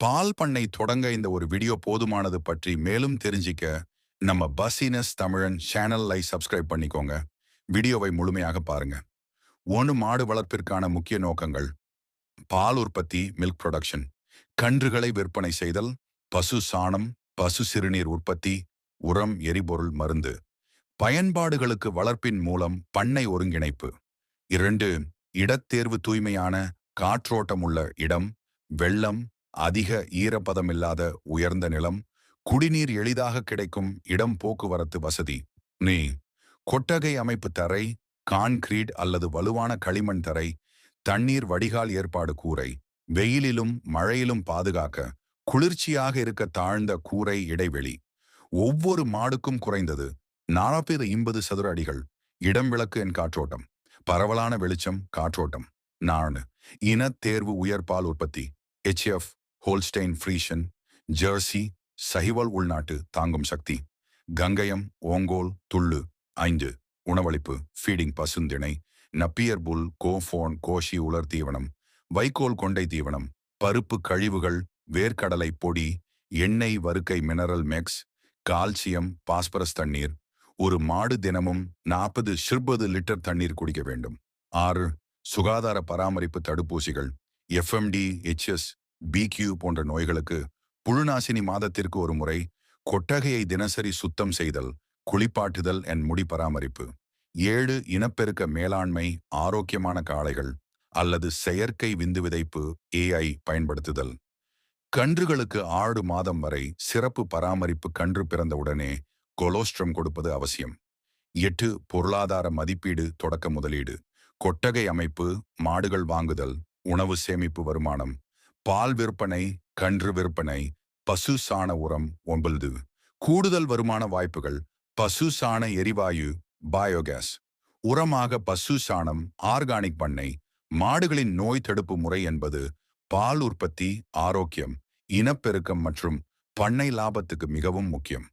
பால் பண்ணை தொடங்க இந்த ஒரு வீடியோ போதுமானது பற்றி மேலும் தெரிஞ்சிக்க நம்ம பசினஸ் தமிழன் சேனலை சப்ஸ்கிரைப் பண்ணிக்கோங்க. வீடியோவை முழுமையாக பாருங்க. ஒன்று மாடு வளர்ப்பிற்கான முக்கிய நோக்கங்கள். பால் உற்பத்தி மில்க் ப்ரொடக்ஷன் கன்றுகளை விற்பனை செய்தல் பசு சாணம் பசு சிறுநீர் உற்பத்தி உரம் எரிபொருள் மருந்து. பயன்பாடுகளுக்கு வளர்ப்பின் மூலம் பண்ணை ஒருங்கிணைப்பு. இரண்டு இடத்தேர்வு தூய்மையான காற்றோட்டமுள்ள இடம் வெள்ளம் அதிக ஈரப்பதமில்லாத உயர்ந்த நிலம் குடிநீர் எளிதாக கிடைக்கும் இடம் போக்குவரத்து வசதி. நீ கொட்டகை அமைப்பு தரை கான்கிரீட் அல்லது வலுவான களிமண் தரை தண்ணீர் வடிகால் ஏற்பாடு கூரை வெயிலிலும் மழையிலும் பாதுகாக்க குளிர்ச்சியாக இருக்க தாழ்ந்த கூரை இடைவெளி. ஒவ்வொரு மாடுக்கும் குறைந்தது நாற்பது ஐம்பது சதுர அடிகள் இடம் விளக்கு என் காற்றோட்டம் பரவலான வெளிச்சம் காற்றோட்டம். நான் இன தேர்வு உயர்பால் உற்பத்தி எச்எஃப் ஹோல்ஸ்டைன் ஃப்ரீஷன் ஜெர்சி சஹிவல் உள்நாட்டு தாங்கும் சக்தி. கங்கயம் ஓங்கோல் துள்ளு ஐந்து. உணவளிப்பு ஃபீடிங் பசுந்திணை நப்பியர் புல் கோஃபோன் கோஷி உலர் தீவனம் வைக்கோல் கொண்டை தீவனம் பருப்பு கழிவுகள் வேர்க்கடலை பொடி எண்ணெய் வறுக்கை மினரல் மெக்ஸ் கால்சியம் பாஸ்பரஸ் தண்ணீர். ஒரு மாடு தினமும் நாற்பது சிற்பது லிட்டர் தண்ணீர் குடிக்க வேண்டும். ஆறு. சுகாதார பராமரிப்பு தடுப்பூசிகள் எஃப்எம்டி எச்எஸ் பிக்யூ போன்ற நோய்களுக்கு புழுநாசினி மாதத்திற்கு ஒரு முறை கொட்டகையை தினசரி சுத்தம் செய்தல் குளிப்பாட்டுதல் என் முடி பராமரிப்பு. ஏழு இனப்பெருக்க மேலாண்மை ஆரோக்கியமான காளைகள் அல்லது செயற்கை விந்து விதைப்பு ஏஐ பயன்படுத்துதல். கன்றுகளுக்கு ஆறு மாதம் வரை சிறப்பு பராமரிப்பு கன்று பிறந்தவுடனே கொலோஸ்ட்ரம் கொடுப்பது அவசியம். எட்டு பொருளாதார மதிப்பீடு தொடக்க முதலீடு. கொட்டகை அமைப்பு மாடுகள் வாங்குதல் உணவு சேமிப்பு வருமானம் பால் விற்பனை கன்று விற்பனை பசு சாண உரம் ஒன்பது. கூடுதல் வருமான வாய்ப்புகள் பசு சாண எரிவாயு பயோகேஸ். உரமாக பசு சாணம் ஆர்கானிக் பண்ணை மாடுகளின் நோய் தடுப்பு முறை என்பது பால் உற்பத்தி ஆரோக்கியம் இனப்பெருக்கம் மற்றும் பண்ணை லாபத்துக்கு மிகவும் முக்கியம்.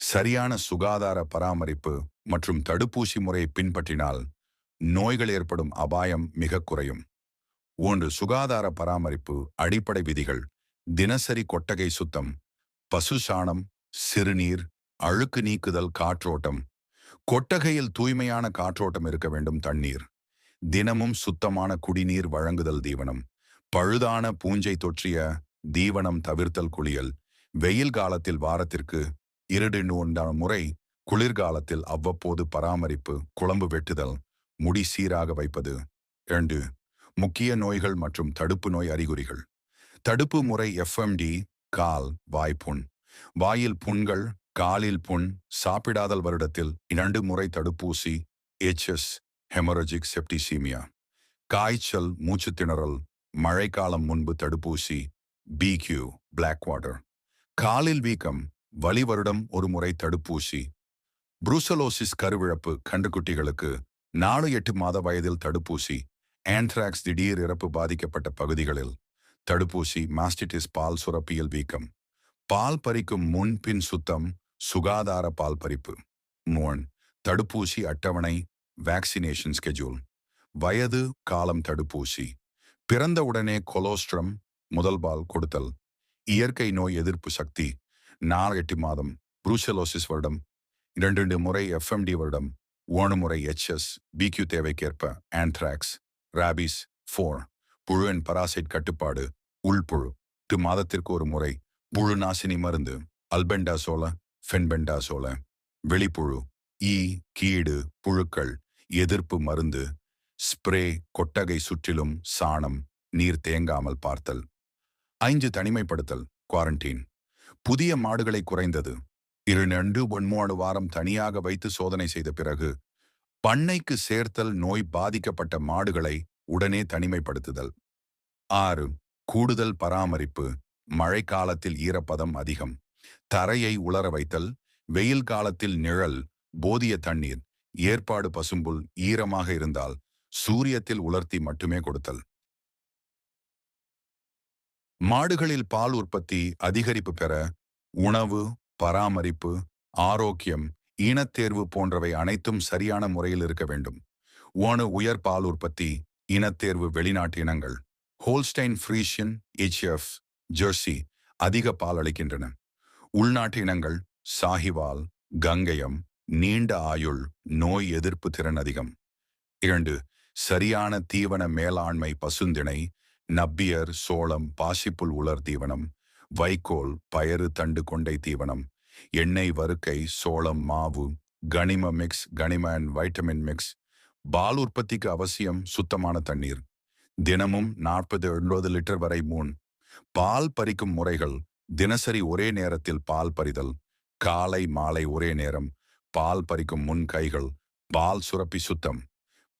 சரியான சுகாதார பராமரிப்பு மற்றும் தடுப்பூசி முறையை பின்பற்றினால் நோய்கள் ஏற்படும் அபாயம் மிக குறையும். ஒன்று சுகாதார பராமரிப்பு அடிப்படை விதிகள் தினசரி கொட்டகை சுத்தம் பசு சாணம் சிறுநீர் அழுக்கு நீக்குதல் காற்றோட்டம். கொட்டகையில் தூய்மையான காற்றோட்டம் இருக்க வேண்டும் தண்ணீர். தினமும் சுத்தமான குடிநீர் வழங்குதல் தீவனம். பழுதான பூஞ்சை தொற்றிய தீவனம் தவிர்த்தல் குளியல். வெயில் காலத்தில் வாரத்திற்கு இரண்டு ஒன்றான முறை குளிர்காலத்தில் அவ்வப்போது பராமரிப்பு குழம்பு வெட்டுதல் முடி சீராக வைப்பது. இரண்டு முக்கிய நோய்கள் மற்றும் தடுப்பு நோய் அறிகுறிகள். தடுப்பு முறை எஃப்எம்டி கால் வாய்ப்புண் வாயில் புண்கள் காலில் புண் சாப்பிடாதல் வருடத்தில் இரண்டு முறை தடுப்பூசி எச்எஸ் ஹெமரஜிக் செப்டிசீமியா காய்ச்சல் மூச்சு திணறல் மழைக்காலம் முன்பு தடுப்பூசி பிக்யூ பிளாக் வாட்டர் காலில் வீக்கம் வலி வருடம் ஒரு முறை தடுப்பூசி. புரூசலோசிஸ் கருவிழப்பு கண்டுக்குட்டிகளுக்கு நாலு எட்டு மாத வயதில் தடுப்பூசி ஆன்த்ராக்ஸ் திடீர் இறப்பு பாதிக்கப்பட்ட பகுதிகளில் தடுப்பூசி மாஸ்டிட்டிஸ் பால் சுரப்பியல் வீக்கம். பால் பறிக்கும் முன்பின் சுத்தம் சுகாதார பால் பறிப்பு. மூன் தடுப்பூசி அட்டவணை வேக்சினேஷன் ஸ்கெஜூல் வயது காலம் தடுப்பூசி. பிறந்த உடனே கொலோஸ்ட்ரம் முதல் பால் கொடுத்தல். இயற்கை நோய் எதிர்ப்பு சக்தி நாலு எட்டு மாதம் புரூசலோசிஸ் வருடம். இரண்டு முறை எஃப்எம்டி வருடம். ஓணு முறை எச்எஸ் பிக்யூ தேவைக்கேற்ப ஆண்ட்ராக்ஸ் ராபிஸ் ஃபோர் புழுவின் பராசைட் கட்டுப்பாடு. உள்புழு. எட்டு மாதத்திற்கு ஒரு முறை. புழு நாசினி மருந்து. அல்பெண்டாசோல ஃபென்பெண்டாசோல. வெளிப்புழு. ஈ கீடு புழுக்கள். எதிர்ப்பு மருந்து. ஸ்ப்ரே கொட்டகை சுற்றிலும் சாணம். நீர் தேங்காமல் பார்த்தல். ஐந்து தனிமைப்படுத்தல். குவாரண்டீன். புதிய மாடுகளை குறைந்தது. இரு நண்டு ஒன்மூணு வாரம் தனியாக வைத்து சோதனை செய்த பிறகு பண்ணைக்கு சேர்த்தல் நோய் பாதிக்கப்பட்ட மாடுகளை உடனே தனிமைப்படுத்துதல். ஆறு கூடுதல் பராமரிப்பு. மழைக்காலத்தில் ஈரப்பதம் அதிகம். தரையை உலர வைத்தல். வெயில் காலத்தில் நிழல் போதிய தண்ணீர் ஏற்பாடு பசும்புல் ஈரமாக இருந்தால் சூரியத்தில் உலர்த்தி மட்டுமே கொடுத்தல். மாடுகளில் பால் உற்பத்தி அதிகரிப்பு பெற உணவு பராமரிப்பு ஆரோக்கியம் ஈனத்தேர்வு போன்றவை அனைத்தும் சரியான முறையில் இருக்க வேண்டும். ஓணு உயர் பால் உற்பத்தி இனத்தேர்வு வெளிநாட்டு இனங்கள் ஹோல்ஸ்டைன் ஃப்ரீஷியன் எச்எஃப் ஜெர்சி அதிக பால் அளிக்கின்றன. உள்நாட்டு இனங்கள் சாஹிவால் கங்கயம் நீண்ட ஆயுள் நோய் எதிர்ப்பு திறன் அதிகம். இரண்டு சரியான தீவன மேலாண்மை பசுந்திணை நப்பியர் சோளம் பாசிப்புல் உலர் தீவனம் வைக்கோல் பயறு தண்டு கொண்டை தீவனம் எண்ணெய் வறுக்கை சோளம் மாவு கனிம மிக்ஸ் கனிம அண்ட் வைட்டமின் மிக்ஸ் பால் உற்பத்திக்கு அவசியம் சுத்தமான தண்ணீர். தினமும் நாற்பது எழுபது லிட்டர் வரை மூன். பால் பறிக்கும் முறைகள் தினசரி ஒரே நேரத்தில் பால் பறிதல் காலை மாலை ஒரே நேரம் பால் பறிக்கும் முன் கைகள் பால் சுரப்பி சுத்தம்.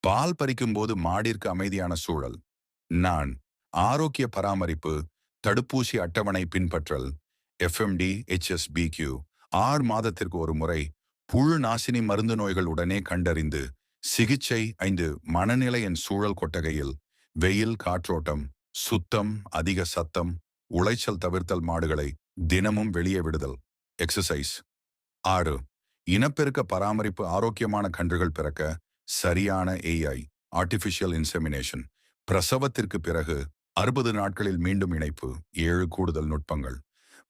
பால் பறிக்கும் போது மாடிற்கு அமைதியான சூழல். நான் ஆரோக்கிய பராமரிப்பு தடுப்பூசி அட்டவணை பின்பற்றல் எஃப்எம்டி ஹெச்எஸ்பிக்யூ ஆறு மாதத்திற்கு ஒரு முறை புழு நாசினி மருந்து நோய்கள் உடனே கண்டறிந்து சிகிச்சை ஐந்து மனநிலை என் சூழல் கொட்டகையில் வெயில் காற்றோட்டம் சுத்தம் அதிக சத்தம் உளைச்சல் தவிர்த்தல் மாடுகளை தினமும் வெளியே விடுதல். எக்ஸசைஸ் ஆறு. இனப்பெருக்க பராமரிப்பு ஆரோக்கியமான கன்றுகள் பிறக்க சரியான ஏஐ ஆர்டிஃபிஷியல் இன்செமினேஷன் பிரசவத்திற்கு பிறகு அறுபது நாட்களில் மீண்டும் இணைப்பு ஏழு கூடுதல் நுட்பங்கள்.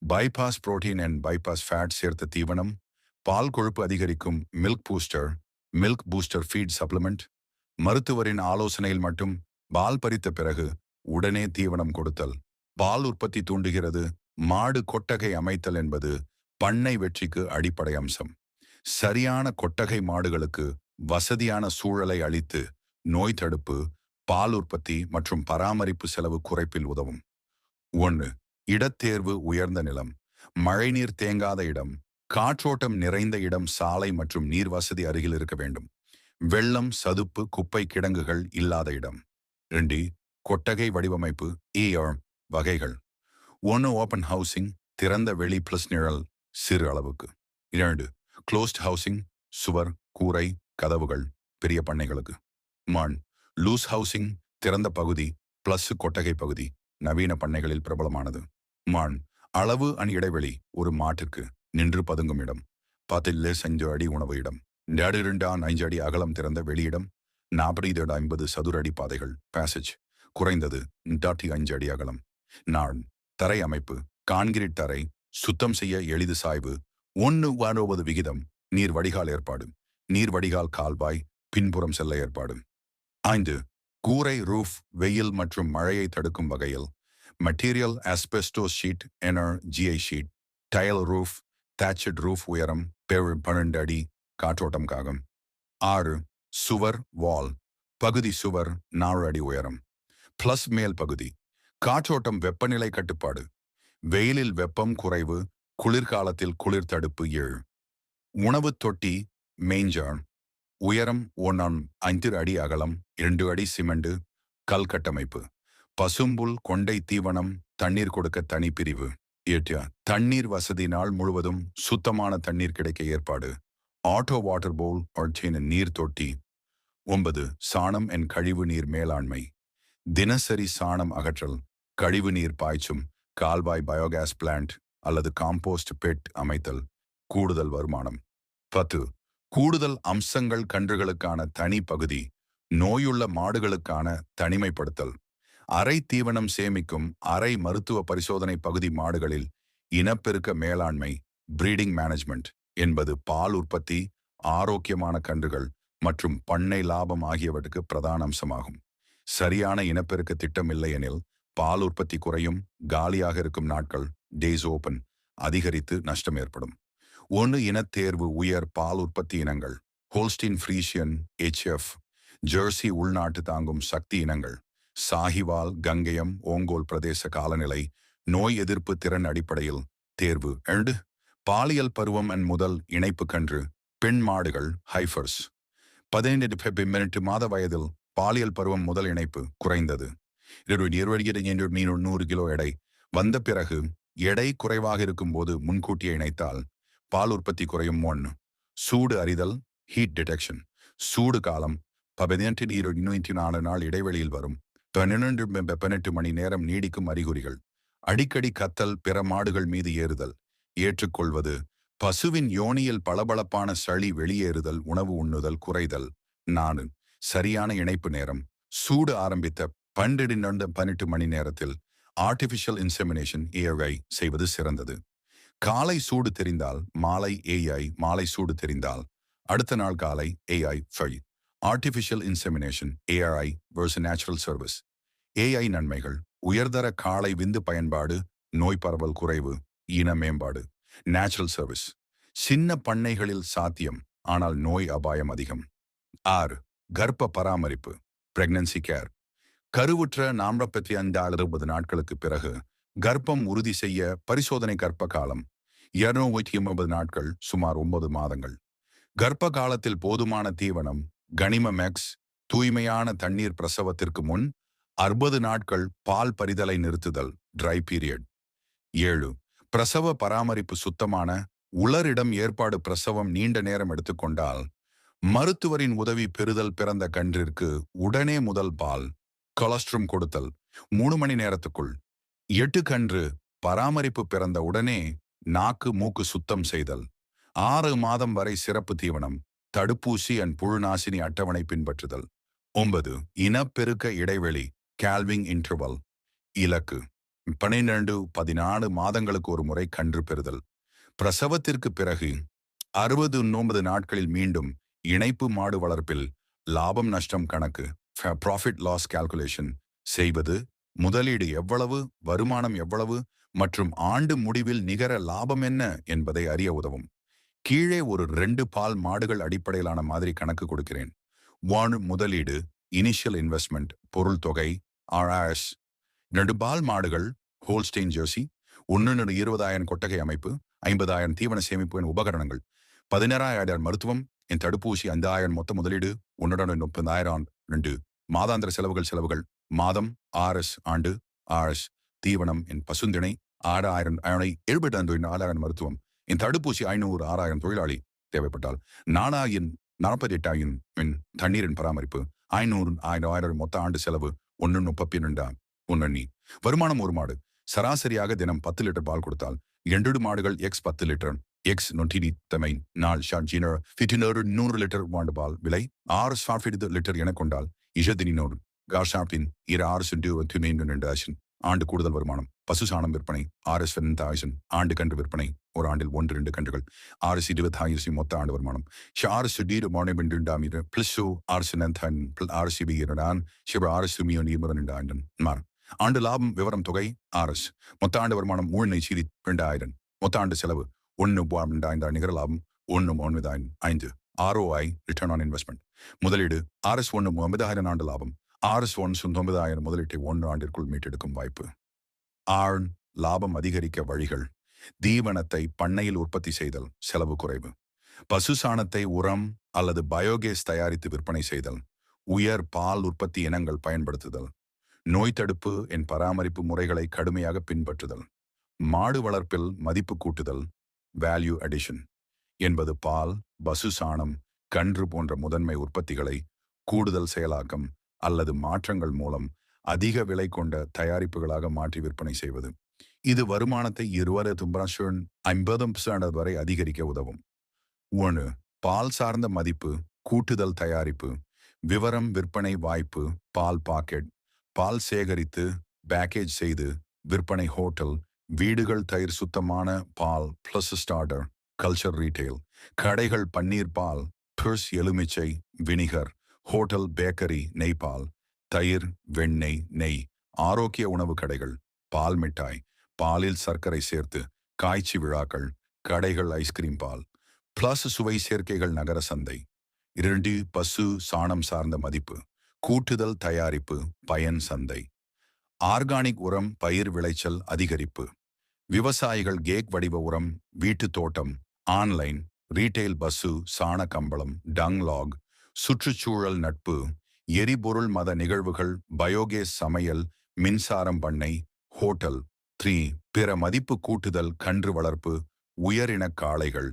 Bypass protein and bypass fat சேர்த்த தீவனம் பால் கொழுப்பு அதிகரிக்கும் milk booster milk booster feed supplement மருத்துவரின் ஆலோசனையில் மட்டும் பால் பறித்த பிறகு உடனே தீவனம் கொடுத்தல். பால் உற்பத்தி தூண்டுகிறது மாடு கொட்டகை அமைத்தல் என்பது பண்ணை வெற்றிக்கு அடிப்படை அம்சம். சரியான கொட்டகை மாடுகளுக்கு வசதியான சூழலை அளித்து நோய் தடுப்பு பால் உற்பத்தி மற்றும் பராமரிப்பு செலவு குறைப்பில் உதவும். ஒன்று இடத்தேர்வு உயர்ந்த நிலம் மழைநீர் தேங்காத இடம் காற்றோட்டம் நிறைந்த இடம் சாலை மற்றும் நீர் வசதி அருகில் இருக்க வேண்டும். வெள்ளம் சதுப்பு குப்பை கிடங்குகள் இல்லாத இடம். ரெண்டு கொட்டகை வடிவமைப்பு ஏஆர் வகைகள். ஒன்று ஓப்பன் ஹவுசிங் திறந்த வெளி பிளஸ் நிழல் சிறு அளவுக்கு. இரண்டு க்ளோஸ்ட் ஹவுசிங் சுவர் கூரை கதவுகள் பெரிய பண்ணைகளுக்கு. மண் லூஸ் ஹவுசிங் திறந்த பகுதி பிளஸ் கொட்டகை பகுதி. நவீன பண்ணைகளில் பிரபலமானது. மான் அளவு அணி இடைவெளி ஒரு மாட்டிற்கு நின்று பதுங்கும் இடம். பத்தில் அஞ்சு அடி உணவு இடம். இரண்டான் ஐந்து அடி அகலம் திறந்த வெளியிடம் நாற்பது ஐம்பது சதுர அடி பாதைகள். பேசேஜ் குறைந்தது டாட்டி அஞ்சு அடி அகலம். நாள் தரை அமைப்பு கான்கிரீட் தரை சுத்தம் செய்ய எளிது சாய்வு ஒன்று ஒன்பது விகிதம் நீர் வடிகால் ஏற்பாடு. நீர் வடிகால் கால்வாய் பின்புறம் செல்ல ஏற்பாடு. ஐந்து கூரை ரூஃப் வெயில் மற்றும் மழையை தடுக்கும் வகையில் material asbestos sheet எனர் GI sheet tile roof thatched roof உயரம் பன்னெண்டு அடி காற்றோட்டம் காகம். ஆறு சுவர் வால் பகுதி சுவர் நாலு அடி உயரம். பிளஸ் மேல் பகுதி காற்றோட்டம் வெப்பநிலை கட்டுப்பாடு. வெயிலில் வெப்பம் குறைவு குளிர்காலத்தில் குளிர் தடுப்பு ஏழு. உணவு தொட்டி மெயின்ஜான் உயரம் ஒன்னான் ஐந்து அடி அகலம் இரண்டு அடி சிமெண்டு கல் கட்டமைப்பு. பசும்புல் கொண்டை தீவனம் தண்ணீர் கொடுக்க தனி பிரிவு. எட்டு தண்ணீர் வசதி நாள் முழுவதும் சுத்தமான தண்ணீர் கிடைக்க ஏற்பாடு. ஆட்டோ வாட்டர் போல் ஒற்றின நீர் தொட்டி. ஒன்பது சாணம் என் கழிவு நீர் மேலாண்மை. தினசரி சாணம் அகற்றல் கழிவு நீர் பாய்ச்சும் கால்வாய் பயோகேஸ் பிளான்ட் அல்லது காம்போஸ்ட் பெட் அமைத்தல் கூடுதல் வருமானம். பத்து கூடுதல் அம்சங்கள் கன்றுகளுக்கான தனி பகுதி நோயுள்ள மாடுகளுக்கான தனிமைப்படுத்தல். அரை தீவனம் சேமிக்கும் அரை மருத்துவ பரிசோதனை பகுதி மாடுகளில் இனப்பெருக்க மேலாண்மை பிரீடிங் மேனேஜ்மெண்ட் என்பது பால் உற்பத்தி ஆரோக்கியமான கன்றுகள் மற்றும் பண்ணை லாபம் ஆகியவற்றுக்கு பிரதான அம்சமாகும். சரியான இனப்பெருக்க திட்டம் இல்லையெனில் பால் உற்பத்தி குறையும் காலியாக இருக்கும் நாட்கள் டேஸ் ஓபன் அதிகரித்து நஷ்டம் ஏற்படும். ஒன்று இனத்தேர்வு உயர் பால் உற்பத்தி இனங்கள் ஹோல்ஸ்டின் ஃப்ரீஷியன் எச்எஃப் ஜெர்சி உள்நாட்டு தாங்கும் சக்தி இனங்கள் சாஹிவால் கங்கயம் ஓங்கோல் பிரதேச காலநிலை நோய் எதிர்ப்பு திறன் அடிப்படையில் தேர்வு. அண்டு பாலியல் பருவம் என் முதல் இணைப்பு கன்று பெண் மாடுகள் ஹைஃபர்ஸ் பதினைந்து மினிட்டு மாத வயதில் பாலியல் பருவம் முதல் இணைப்பு குறைந்தது. இருபது நூறு கிலோ எடை வந்த பிறகு எடை குறைவாக இருக்கும் போது முன்கூட்டியே இணைத்தால் பால் உற்பத்தி குறையும் ஒன்று சூடு அறிதல் ஹீட் டிடெக்ஷன் சூடு காலம் பதினெட்டு நாலு நாள் இடைவெளியில் வரும் பன்னிரண்டு பதினெட்டு மணி நேரம் நீடிக்கும் அறிகுறிகள். அடிக்கடி கத்தல் பிற மாடுகள் மீது ஏறுதல் ஏற்றுக்கொள்வது பசுவின் யோனியில் பளபளப்பான சளி வெளியேறுதல் உணவு உண்ணுதல் குறைதல். நானு சரியான இணைப்பு நேரம் சூடு ஆரம்பித்த பன்னெண்டு பன்னெண்டு மணி நேரத்தில் ஆர்டிஃபிஷியல் இன்செமினேஷன் ஏஐ செய்வது சிறந்தது. காலை சூடு தெரிந்தால் மாலை ஏஐ மாலை சூடு தெரிந்தால் அடுத்த நாள் காலை AI five artificial insemination AI versus natural service AI நன்மைகள் உயர்தர காலை விந்து பயன்பாடு நோய் பரவல் குறைவு இன மேம்பாடு. நேச்சுரல் சர்வீஸ் சின்ன பண்ணைகளில் சாத்தியம் ஆனால் நோய் அபாயம் அதிகம். ஆறு கர்ப்ப பராமரிப்பு பிரெக்னன்சி கேர் கருவுற்ற நாற்பத்தி ஐந்து அறுபது நாட்களுக்கு பிறகு கர்ப்பம் உறுதி செய்ய பரிசோதனை கர்ப்ப காலம். இருநூற்றி ஐம்பது நாட்கள் சுமார் ஒன்பது மாதங்கள். கர்ப்ப காலத்தில் போதுமான தீவனம் கனிம மேக்ஸ் தூய்மையான தண்ணீர் பிரசவத்திற்கு முன் அறுபது நாட்கள் பால் பரிதலை நிறுத்துதல் ட்ரை பீரியட் ஏழு பிரசவ பராமரிப்பு சுத்தமான உலரிடம் ஏற்பாடு பிரசவம் நீண்ட நேரம் எடுத்துக்கொண்டால் மருத்துவரின் உதவி பெறுதல் பிறந்த கன்றிற்கு உடனே முதல் பால் கொலஸ்ட்ரம் கொடுத்தல் மூணு மணி நேரத்துக்குள். எட்டு கன்று பராமரிப்பு பிறந்த உடனே நாக்கு மூக்கு சுத்தம் செய்தல். ஆறு மாதம் வரை சிறப்பு தீவனம் தடுப்பூசி அண்ட் புழுநாசினி அட்டவணை பின்பற்றுதல். ஒன்பது இனப்பெருக்க இடைவெளி கேல்விங் இன்டர்வல் இலக்கு பன்னிரண்டு பதினாலு மாதங்களுக்கு ஒரு முறை கன்று பெறுதல். பிரசவத்திற்கு பிறகு அறுபது ஒன்பது நாட்களில் மீண்டும் இணைப்பு மாடு வளர்ப்பில் லாபம் நஷ்டம் கணக்கு ப்ராஃபிட் லாஸ் கால்குலேஷன் செய்வது முதலீடு எவ்வளவு வருமானம் எவ்வளவு மற்றும் ஆண்டு முடிவில் நிகர லாபம் என்ன என்பதை அறிய உதவும். கீழே ஒரு ரெண்டு பால் மாடுகள் அடிப்படையிலான மாதிரி கணக்கு கொடுக்கிறேன். வாழ் முதலீடு இனிஷியல் இன்வெஸ்ட்மெண்ட் பொருள் தொகை ஆர்ஆர்எஸ் ரெண்டு பால் மாடுகள் ஹோல்ஸ்டெயின் ஜெர்சி ஒன்று இருபதாயிரம் கொட்டகை அமைப்பு ஐம்பதாயிரம் தீவன சேமிப்பு என் உபகரணங்கள். பதினாறாயிரம் மருத்துவம் என் தடுப்பூசி ஐந்தாயிரம் மொத்த முதலீடு ஒன்றுடன் முப்பதாயிரம் ரெண்டு. மாதாந்திர செலவுகள் செலவுகள். மாதம் ஆர்எஸ் ஆண்டு ஆர்எஸ். தீவனம் என் பசுந்திணை ஆறாயிரம் எழுபது நாலாயிரம் மருத்துவம். என் தடுப்பூசி ஐநூறு ஆறாயிரம் தொழிலாளி தேவைப்பட்டால். நானாயின் நாற்பத்தி எட்டாயிரம் என் தண்ணீரின் பராமரிப்பு. ஐநூறு ஆயிரம் ஆயிரம் மொத்த ஆண்டு செலவு. ஒன்று முப்பத்தி ரெண்டாம் ஒன்னி வருமானம் ஒரு மாடு. சராசரியாக தினம் பத்து லிட்டர் பால் கொடுத்தால் இரண்டு மாடுகள் எக்ஸ் பத்து லிட்டர். எக்ஸ் நொட்டினி தமை நாள் ஷார்ஜினர் நூறு லிட்டர் வாண்டு பால் விலை ஆறு ஸ்டாஃபிட் லிட்டர் என கொண்டால் இஷதினோடு காஷாப்பின் இரு ஆறு சென்று ரெண்டு ஆண்டு கூடுதல் வருமானம் பசு சாணம் விற்பனை ஆர் எஸ் தாய்சன் ஆண்டு கன்று விற்பனை ஒரு ஆண்டில் ஒன்று ரெண்டு கன்றுகள் ஆர்எஸ் இருபத்தாயிரசி மொத்த ஆண்டு வருமானம். ஆறு சுடீர் மாணவன் ரெண்டாமீர் பிளஸ் ஆறு சினந்தன் ஆறு சிபி இரண்டான் சிவ ஆர்எஸ் சுமியோன் இருபது ரெண்டு ஆண்டன் மார். ஆண்டு லாபம் விவரம் தொகை ஆர்எஸ் மொத்த ஆண்டு வருமானம் மூணு சீரி ரெண்டாயிரம் மொத்த ஆண்டு செலவு ஒன்று ரெண்டாயிரம் நிகர லாபம் ஒன்று ஒன்பதாயிரம் ஐந்து. ஆர்ஓஐ ரிட்டர்ன் ஆன் இன்வெஸ்ட்மெண்ட் முதலீடு ஆர்எஸ் ஒன்று ஒன்பதாயிரம் ஆண்டு லாபம். ஆர்எஸ் ஒன்று ஒன்பதாயிரம் முதலீட்டை ஒன்று ஆண்டிற்குள் மீட்டெடுக்கும் வாய்ப்பு. ஆழ் லாபம் அதிகரிக்க வழிகள். தீவனத்தை பண்ணையில் உற்பத்தி செய்தல் செலவு குறைவு. பசு சாணத்தை உரம் அல்லது பயோகேஸ் தயாரித்து விற்பனை செய்தல். உயர் பால் உற்பத்தி இனங்கள் பயன்படுத்துதல். நோய் தடுப்பு என் பராமரிப்பு முறைகளை கடுமையாக பின்பற்றுதல். மாடு வளர்ப்பில் மதிப்பு கூட்டுதல். வேல்யூ அடிஷன் என்பது பால் பசு சாணம் கன்று போன்ற முதன்மை உற்பத்திகளை கூடுதல் செயலாக்கம் அல்லது மாற்றங்கள் மூலம் அதிக விலை கொண்ட தயாரிப்புகளாக மாற்றி விற்பனை செய்வது. இது வருமானத்தை இருபது தும்பராஷன் ஐம்பது வரை அதிகரிக்க உதவும். ஒன்று பால் சார்ந்த மதிப்பு கூட்டுதல் தயாரிப்பு விவரம் விற்பனை வாய்ப்பு பால் பாக்கெட் பால் சேகரித்து பேக்கேஜ் செய்து விற்பனை ஹோட்டல் வீடுகள் தயிர் சுத்தமான பால் பிளஸ் ஸ்டார்டர் கல்ச்சர் ரீட்டைல் கடைகள் பன்னீர் பால் பிர்ஸ் எலுமிச்சை வினிகர் ஹோட்டல் பேக்கரி நெய் பால் தயிர் வெண்ணெய் நெய் ஆரோக்கிய உணவு கடைகள் பால் மிட்டாய் பாலில் சர்க்கரை சேர்த்து காய்ச்சி விழாக்கள் கடைகள் ஐஸ்கிரீம் பால் பிளஸ் சுவை சேர்க்கைகள் நகர சந்தை. இரண்டு பசு சாணம் சார்ந்த மதிப்பு கூட்டுதல் தயாரிப்பு பயன் சந்தை. ஆர்கானிக் உரம் பயிர் விளைச்சல் அதிகரிப்பு. விவசாயிகள் கேக் வடிவ உரம் வீட்டு தோட்டம் ஆன்லைன் ரீட்டைல் பஸ்ஸு சாண கம்பளம் டங் லாக் சுற்றுச்சூழல் நட்பு எரிபொருள் மத நிகழ்வுகள் பயோகேஸ் சமையல் மின்சாரம் பண்ணை ஹோட்டல். த்ரீ பிற மதிப்பு கூட்டுதல் கன்று வளர்ப்பு உயரின காளைகள்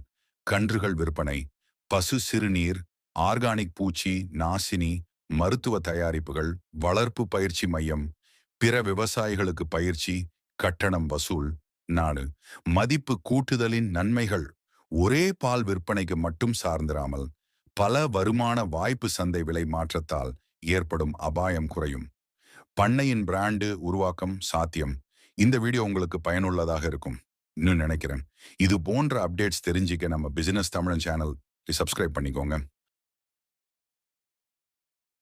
கன்றுகள் விற்பனை பசு சிறுநீர் ஆர்கானிக் பூச்சி நாசினி மருத்துவ தயாரிப்புகள் வளர்ப்பு பயிற்சி மையம் பிற விவசாயிகளுக்கு பயிற்சி கட்டணம் வசூல். நாடு மதிப்பு கூட்டுதலின் நன்மைகள். ஒரே பால் விற்பனைக்கு மட்டும் சார்ந்திராமல் பல வருமான வாய்ப்பு சந்தை விலை மாற்றத்தால் ஏற்படும் அபாயம் குறையும். பண்ணையின் பிராண்டு உருவாக்கம் சாத்தியம். இந்த வீடியோ உங்களுக்கு பயனுள்ளதாக இருக்கும். இன்னும் நினைக்கிறேன். இது போன்ற அப்டேட்ஸ் தெரிஞ்சுக்க நம்ம பிசினஸ் தமிழன் சேனல் சப்ஸ்கிரைப் பண்ணிக்கோங்க.